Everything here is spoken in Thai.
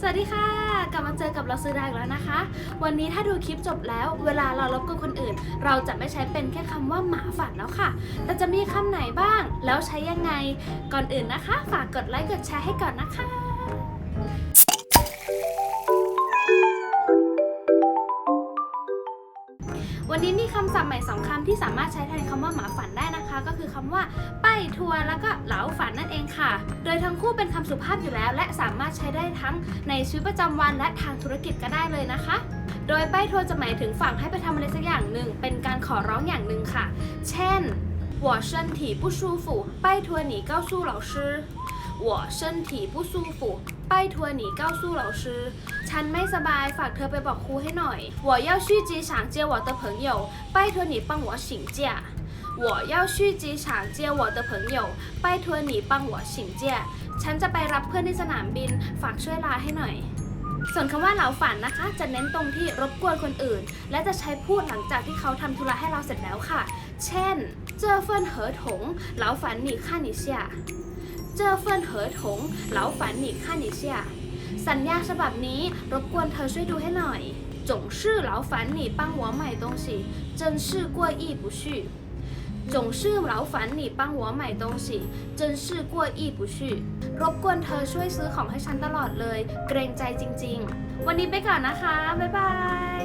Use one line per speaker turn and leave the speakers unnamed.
สวัสดีค่ะ กลับมาเจอกับเราซื้อไดาอีกแล้วนะคะ วันนี้ถ้าดูคลิปจบแล้ว เวลาเรารบกวนคนอื่น เราจะไม่ใช้เป็นแค่คำว่าหมาฝันแล้วค่ะ แต่จะมีคำไหนบ้าง แล้วใช้ยังไง ก่อนอื่นนะคะ ฝากกดไลค์กดแชร์ให้ก่อนนะคะวันนี้มีคำศัพท์ใหม่สองคำที่สามารถใช้แทนคำว่าหมาฝันได้นะคะ ก็คือคำว่า ไปทัวร์แล้วก็เหลาฝัน โดยทั้งคู่เป็นคำสุภาพอยู่แล้ว และสามารถใช้ได้ทั้งในชีวิตประจำวันและทางธุรกิจก็ได้เลยนะคะ โดยป้ายทัวร์จะหมายถึงฝั่งให้ไปทำอะไรสักอย่างหนึ่ง เป็นการขอร้องอย่างหนึ่งค่ะ เช่น我身体不舒服拜托你告诉老师我身体不舒服拜托你告诉老师ฉันไม่สบายฝากเธอไปบอกครูให้หน่อย我要去机场接我的朋友拜托你帮我请假 我要去机场接我的朋友拜托你帮我请假ฉันจะไปรับเพื่อนที่สนามบิน ฝากช่วยลาให้หน่อย ส่วนคำว่าเหลาฝันนะคะ จะเน้นตรงที่รบกวนคนอื่น และจะใช้พูดหลังจากที่เขาทำธุระให้เราเสร็จแล้วค่ะ เช่นเจอเฟินเหอถงเหลาฝันหนีข้าหนีเชียเจอเฟินเหอถงเหลาฝันหนีข้าหนีเชียสัญญาฉบับนี้รบกวนเธอช่วยดูให้หน่อย总是劳烦你帮我买东西真是过意不去 总是劳烦你帮我买东西真是过意不去 รบกวนเธอช่วยซื้อของให้ฉันตลอดเลย เกรงใจจริง ๆ วันนี้ไปก่อนนะคะ บ๊ายบาย